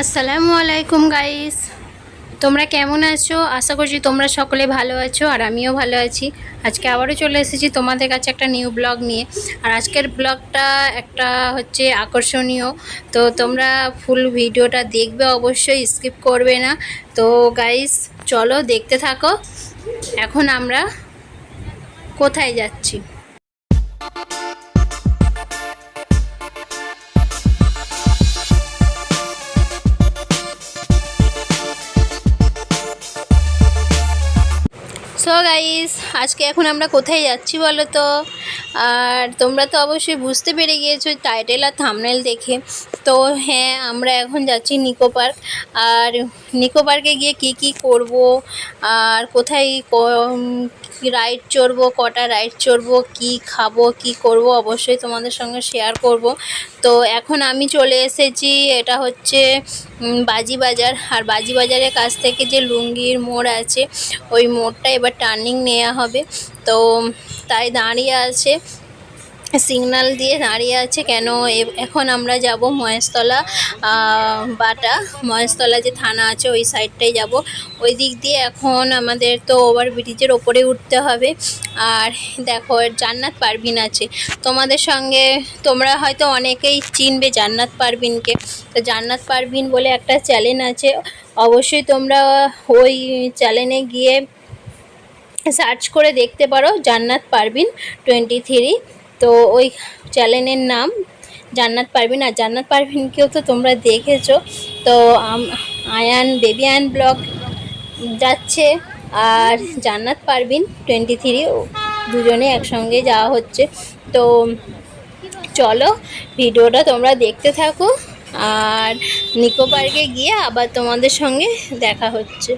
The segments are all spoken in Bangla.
আসসালামু আলাইকুম গাইস তোমরা কেমন আছো? আশা করছি তোমরা সকলে ভালো আছো আর আমিও ভালো আছি। আজকে আবারও চলে এসেছি তোমাদের কাছে একটা নিউ ব্লগ নিয়ে। আর আজকের ব্লগটা একটা হচ্ছে আকর্ষণীয়। তো তোমরা ফুল ভিডিওটা দেখবে, অবশ্যই স্কিপ করবে না। তো গাইস চলো দেখতে থাকো। এখন আমরা কোথায় যাচ্ছি? সো গাইস আজকে এখন আমরা কোথায় যাচ্ছি বলো তো? আর তোমরা তো অবশ্যই বুঝতে পেরে গিয়েছো টাইটেল আর থামনেল দেখে। তো হ্যাঁ আমরা এখন যাচ্ছি নিকো পার্ক আর নিকো পার্কে গিয়ে কি কি করব? আর কোথায় রাইড চড়বো, কটা রাইড চড়বো, কি খাব, কি করব অবশ্যই তোমাদের সঙ্গে শেয়ার করব। তো এখন আমি চলে এসেছি, এটা হচ্ছে বাজি বাজার। আর বাজি বাজারের কাছ থেকে যে লুঙ্গির মোড় আছে, ওই মোড়টা এবার টার্নিং নেওয়া হবে। তো তাই দাঁড়িয়ে আছে। সিগনাল দিয়ে দাঁড়িয়ে আছে কেন? এখন আমরা যাব মহেশতলা বাটা, মহেশতলা যে থানা আছে ওই সাইডটাই যাব। ওই দিক দিয়ে এখন আমাদের তো ওভার ব্রিজের ওপরে উঠতে হবে। আর দেখো জান্নাত পারবিন আছে। তোমাদের সঙ্গে তোমরা হয়তো অনেকেই চিনবে জান্নাত পারবিনকে তো জান্নাত পারবিন বলে একটা চ্যানেল আছে। অবশ্যই তোমরা ওই চ্যানেলে গিয়ে সার্চ করে দেখতে পারো জান্নাত পারবিন টোয়েন্টি থ্রি তো ওই চ্যানেলের নাম জান্নাত পারবিন আর জান্নাত পারবিনকেও তো তোমরা দেখেছ। তো আয়ান, বেবি আয়ান ব্লগ যাচ্ছে। আর জান্নাত পারবিন টোয়েন্টি থ্রি দুজনে একসঙ্গে যাওয়া হচ্ছে। তো চলো, ভিডিওটা তোমরা দেখতে থাকো। আর নিকো পার্কে গিয়ে আবার তোমাদের সঙ্গে দেখা হচ্ছে।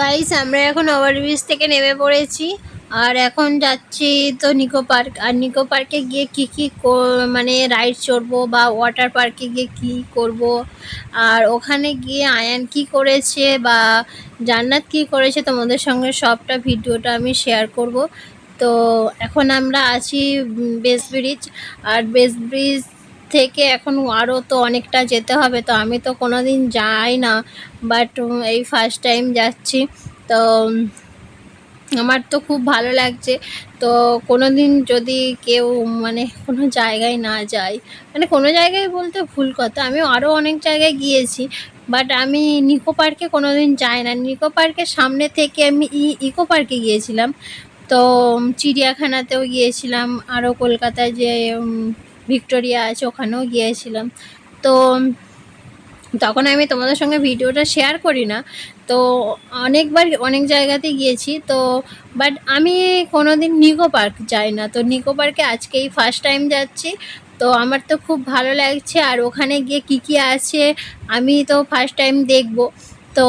গাইস আমরা এখন ওভারব্রিজ থেকে নেমে পড়েছি। আর এখন যাচ্ছি তো নিকো পার্ক আর নিকো পার্কে গিয়ে কি কি মানে রাইড চড়বো বা ওয়াটার পার্কে গিয়ে কি করব? আর ওখানে গিয়ে আয়ান কি করেছে বা জান্নাত কি করেছে তোমাদের সঙ্গে সবটা ভিডিওটা আমি শেয়ার করব। তো এখন আমরা আছি বেস ব্রিজ আর বেস ব্রিজ থেকে এখন আরও তো অনেকটা যেতে হবে, তো আমি তো কোনো দিন যাই না। বাট এই ফার্স্ট টাইম যাচ্ছি, তো আমার তো খুব ভালো লাগছে। তো কোনো দিন যদি কেউ মানে কোনো জায়গায় না যায় মানে কোনো জায়গায় বলতে ভুল কথা আমি আরও অনেক জায়গায় গিয়েছি। বাট আমি নিকো পার্কে কোনো দিন যাই না। নিকো পার্কের সামনে থেকে আমি ই- ইকো পার্কে গিয়েছিলাম। তো চিড়িয়াখানাতেও গিয়েছিলাম, আরও কলকাতায় যে ভিক্টোরিয়া আছে, ওখানেও গিয়েছিলাম। তো তখন আমি তোমাদের সঙ্গে ভিডিওটা শেয়ার করি না। তো অনেকবার অনেক জায়গাতে গিয়েছি, তো বাট আমি কোনো দিন নিকো পার্ক যাই না। তো নিকো পার্কে আজকেই ফার্স্ট টাইম যাচ্ছি। তো আমার তো খুব ভালো লাগছে, আর ওখানে গিয়ে কি কি আছে আমি তো ফার্স্ট টাইম দেখব। তো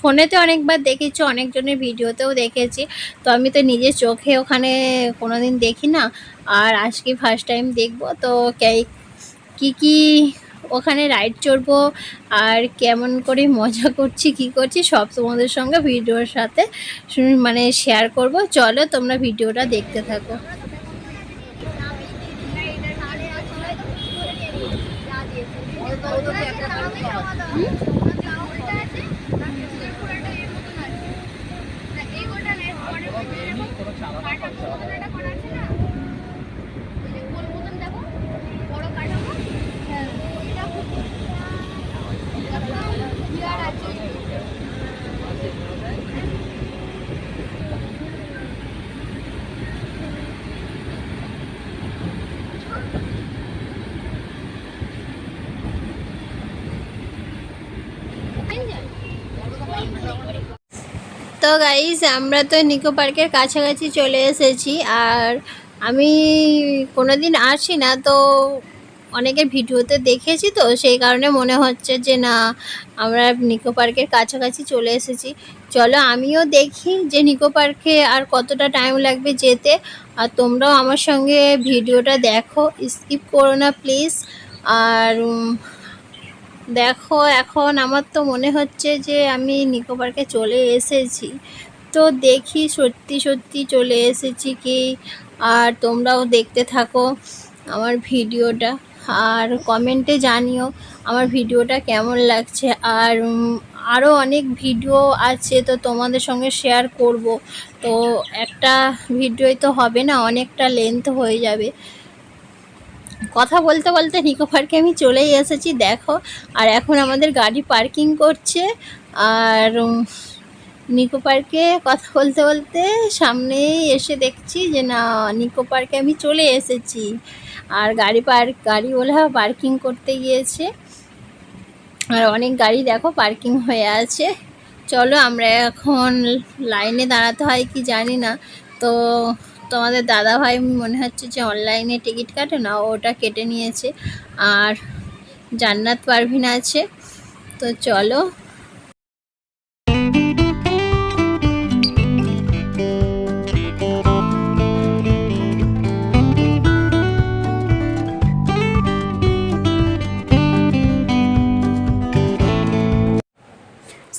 ফোনেতে অনেকবার দেখেছি, অনেকজনের ভিডিওতেও দেখেছি। তো আমি তো নিজের চোখে ওখানে কোনো দিন দেখি না। আর আজকে ফার্স্ট টাইম দেখব, তো কি কি ওখানে রাইড চড়বো আর কেমন করে মজা করছি, কি করছি, সব তোমাদের সঙ্গে ভিডিওর সাথে মানে শেয়ার করব। চলো তোমরা ভিডিওটা দেখতে থাকো। হুম? তো গাইস আমরা তো নিকো পার্কের কাছাকাছি চলে এসেছি আর আমি কোনোদিন আসি না, তো অনেকের ভিডিওতে দেখেছি তো, সেই কারণে মনে হচ্ছে যে না, আমরা নিকো পার্কের কাছাকাছি চলে এসেছি। চলো আমিও দেখি যে নিকো পার্কে আর কতটা টাইম লাগবে যেতে। আর তোমরাও আমার সঙ্গে ভিডিওটা দেখো স্কিপ করো না প্লিজ আর দেখো, এখন আমার তো মনে হচ্ছে যে আমি নিকো পার্কে চলে এসেছি। তো দেখি সত্যি সত্যি চলে এসেছি কি, আর তোমরাও দেখতে থাকো আমার ভিডিওটা। আর কমেন্টে জানিও আমার ভিডিওটা কেমন লাগছে। আর আরও অনেক ভিডিও আছে তো তোমাদের সঙ্গে শেয়ার করব। তো একটা ভিডিওই তো হবে না, অনেকটা লেন্থ হয়ে যাবে। কথা বলতে বলতে নিকো পার্কে আমি চলেই এসেছি, দেখো। আর এখন আমাদের গাড়ি পার্কিং করছে। আর নিকো পার্কে কথা বলতে বলতে সামনেই এসে দেখছি যে, না নিকো পার্কে আমি চলে এসেছি। আর গাড়ি পার্ক গাড়িওয়ালা পার্কিং করতে গিয়েছে। আর অনেক গাড়ি দেখো পার্কিং হয়ে আছে। চলো আমরা এখন লাইনে দাঁড়াতে হয় কি জানি না। তো তোমাদের দাদা ভাই মনে হচ্ছে যে অনলাইনে টিকিট কাটে না ওটা কেটে নিয়েছে। আর জান্নাত পারভিন আছে, তো চলো।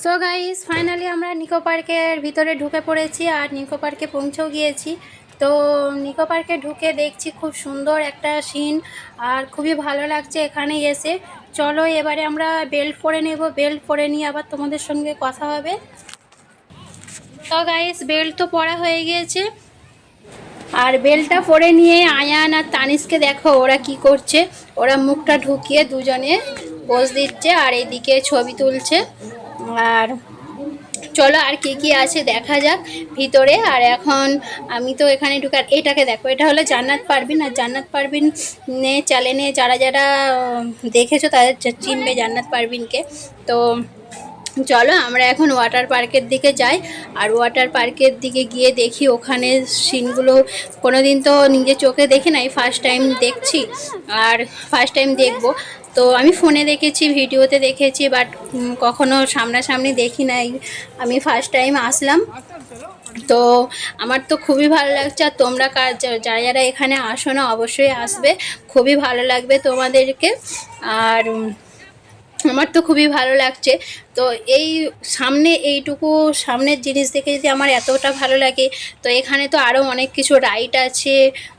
সো গাইস ফাইনালি আমরা নিকো পার্কের ভিতরে ঢুকে পড়েছি, আর নিকো পার্কে পৌঁছেও গিয়েছি। তো নিকো পার্কে ঢুকে দেখছি খুব সুন্দর একটা সিন আর খুবই ভালো লাগছে এখানে এসে। চলো এবারে আমরা বেল্ট পরে নেব বেল্ট পরে নিয়ে আবার তোমাদের সঙ্গে কথা হবে। তো গাইস বেল্ট তো পরা হয়ে গিয়েছে। আর বেলটা পরে নিয়ে আয়ান আর তানিসকে দেখো ওরা কি করছে। ওরা মুখটা ঢুকিয়ে দুজনে পোজ দিচ্ছে আর এইদিকে ছবি তুলছে। আর চলো আর কি কি আছে দেখা যাক ভিতরে। আর এখন আমি তো এখানে ঢুকার এটাকে দেখো, এটা হলো জান্নাত পারবিন। আর জান্নাত পারবিন নে চ্যানেলে যারা যারা দেখেছ তাদের চিনবে জান্নাত পারবিনকে। তো চলো আমরা এখন ওয়াটার পার্কের দিকে যাই। আর ওয়াটার পার্কের দিকে গিয়ে দেখি ওখানে সিনগুলো কোনো দিন তো নিজের চোখে দেখি নাই ফার্স্ট টাইম দেখছি। আর ফার্স্ট টাইম দেখব। তো আমি ফোনে দেখেছি ভিডিওতে দেখেছি বাট কখনো সামনাসামনি দেখি নাই। আমি ফার্স্ট টাইম আসলাম। তো আমার তো খুবই ভালো লাগছে। আর তোমরা যারা যারা এখানে আসো না, অবশ্যই আসবে। খুবই ভালো লাগবে তোমাদেরকে। আর আমার তো খুবই ভালো লাগছে। তো এই সামনে এইটুকু সামনের জিনিস দেখে যদি আমার এতটা ভালো লাগে, তো এখানে তো আরও অনেক কিছু রাইড আছে,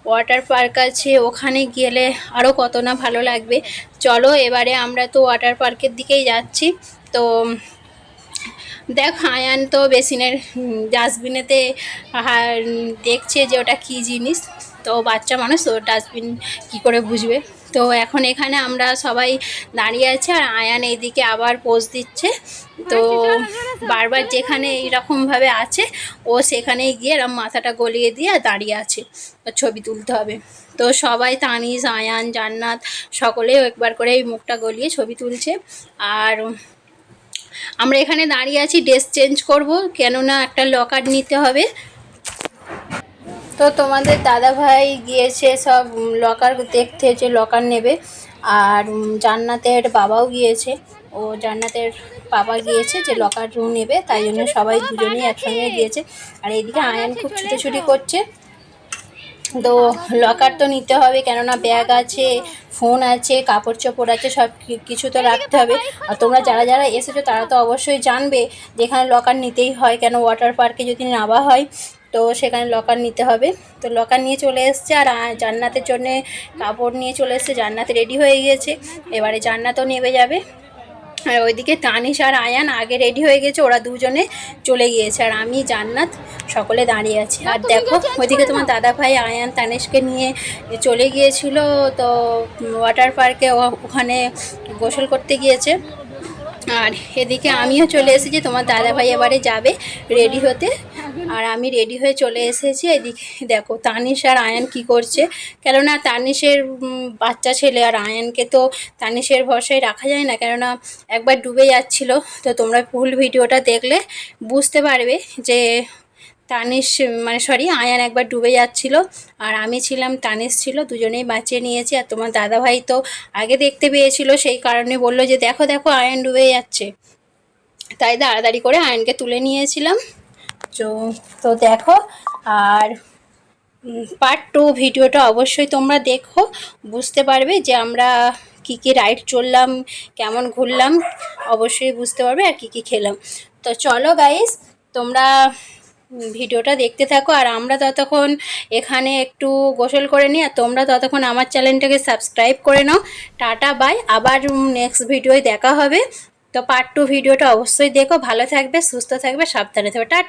ওয়াটার পার্ক আছে, ওখানে গেলে আরও কত না ভালো লাগবে। চলো এবারে আমরা তো ওয়াটার পার্কের দিকেই যাচ্ছি। তো দেখ আয়ান তো বেসিনের ডাস্টবিনেতে দেখছে যে ওটা কী জিনিস। তো বাচ্চা মানুষ, তো ডাস্টবিন কী করে বুঝবে? তো এখন এখানে আমরা সবাই দাঁড়িয়ে আছি আর আয়ান এইদিকে আবার পোজ দিচ্ছে। তো বারবার যেখানে এইরকমভাবে আছে, ও সেখানেই গিয়ে এরম মাথাটা গলিয়ে দিয়ে দাঁড়িয়ে আছে। ছবি তুলতে হবে। তো সবাই তানিজ আয়ান, জান্নাত সকলেই একবার করে এই মুখটা গলিয়ে ছবি তুলছে। আর আমরা এখানে দাঁড়িয়ে আছি ড্রেস চেঞ্জ করব। কেননা একটা লকার নিতে হবে। তো তোমাদের দাদা ভাই গিয়েছে, সব লকার দেখতে যে লকার নেবে। আর জান্নাতের বাবাও গিয়েছে। ও জান্নাতের বাবা গিয়েছে যে লকার রুম নেবে, তাই জন্য সবাই দুজনেই একসঙ্গে গিয়েছে। আর এইদিকে আয়ান খুব ছুটোছুটি করছে। তো লকার তো নিতে হবে, কেননা ব্যাগ আছে ফোন আছে, কাপড় চোপড় আছে, সব কিছু তো রাখতে হবে। আর তোমরা যারা যারা এসেছ তারা তো অবশ্যই জানবে যেখানে লকার নিতেই হয়, কেন ওয়াটার পার্কে যদি নামা হয়। তো সেখানে লকার নিতে হবে। তো লকার নিয়ে চলে এসছে আর জান্নাতের জন্যে কাপড় নিয়ে চলে এসছে। জান্নাত রেডি হয়ে গিয়েছে। এবারে জান্নাতও নেমে যাবে। আর ওইদিকে তানিশ আর আয়ান আগে রেডি হয়ে গেছে। ওরা দুজনে চলে গিয়েছে। আর আমি জান্নাত সকলে দাঁড়িয়ে আছি। আর দেখো ওইদিকে তোমার দাদা ভাই আয়ান তানিশকে নিয়ে চলে গিয়েছিল। তো ওয়াটার পার্কে ওখানে গোসল করতে গিয়েছে। আর এদিকে আমিও চলে এসেছি। তোমার দাদা ভাই এবারে যাবে রেডি হতে। আর আমি রেডি হয়ে চলে এসেছি। এদিকে দেখো তানিশ আর আয়ান কি করছে। কেননা তানিশের বাচ্চা ছেলে আর আয়ানকে তো তানিশের ভরসায় রাখা যায় না। কেননা একবার ডুবে যাচ্ছিল। তো তোমরা ফুল ভিডিওটা দেখলে বুঝতে পারবে যে তানিশ মানে সরি আয়ান একবার ডুবে যাচ্ছিল। আর আমি ছিলাম, তানিশ ছিল, দুজনেই বাঁচিয়ে নিয়েছি। আর তোমার দাদাভাই তো আগে দেখতে পেয়েছিল, সেই কারণে বলল যে, দেখো দেখো, আয়ান ডুবে যাচ্ছে। তাই তাড়াতাড়ি করে আয়নকে তুলে নিয়েছিলাম। তো দেখো, আর পার্ট টু ভিডিওটা অবশ্যই তোমরা দেখো। বুঝতে পারবে যে আমরা কি কি রাইড চললাম, কেমন ঘুরলাম, অবশ্যই বুঝতে পারবে আর কি কি খেলাম। তো চলো গাইস তোমরা ভিডিওটা দেখতে থাকো আর আমরা ততক্ষণ এখানে একটু গোসল করে নিই আর তোমরা ততক্ষণ আমার চ্যানেলটাকে সাবস্ক্রাইব করে নাও। টাটা বাই আবার নেক্সট ভিডিওয় দেখা হবে। তো পার্ট টু ভিডিওটা অবশ্যই দেখো। ভালো থাকবে, সুস্থ থাকবে, সাবধানে থাকবে। টাটা